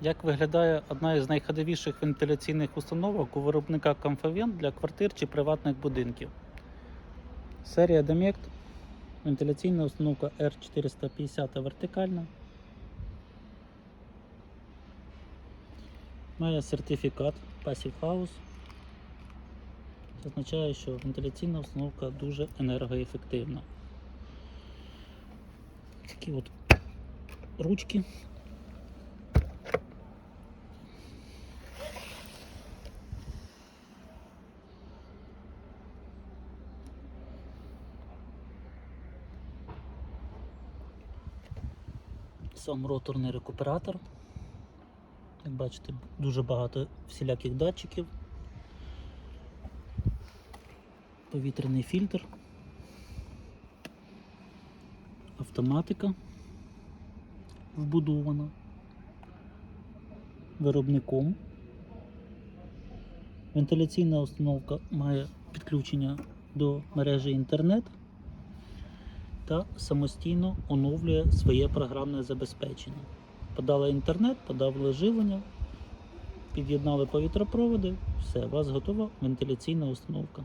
Як виглядає одна із найходовіших вентиляційних установок у виробника Comfavent для квартир чи приватних будинків? Серія Demect, вентиляційна установка R450 вертикальна. Має сертифікат Passive House. Це означає, що вентиляційна установка дуже енергоефективна. Такі от ручки. Сам роторний рекуператор. Як бачите, дуже багато всіляких датчиків. Повітряний фільтр. Автоматика вбудована виробником. Вентиляційна установка має підключення до мережі інтернет та самостійно оновлює своє програмне забезпечення. Подали інтернет, подали живлення, під'єднали повітропроводи, все, у вас готова вентиляційна установка.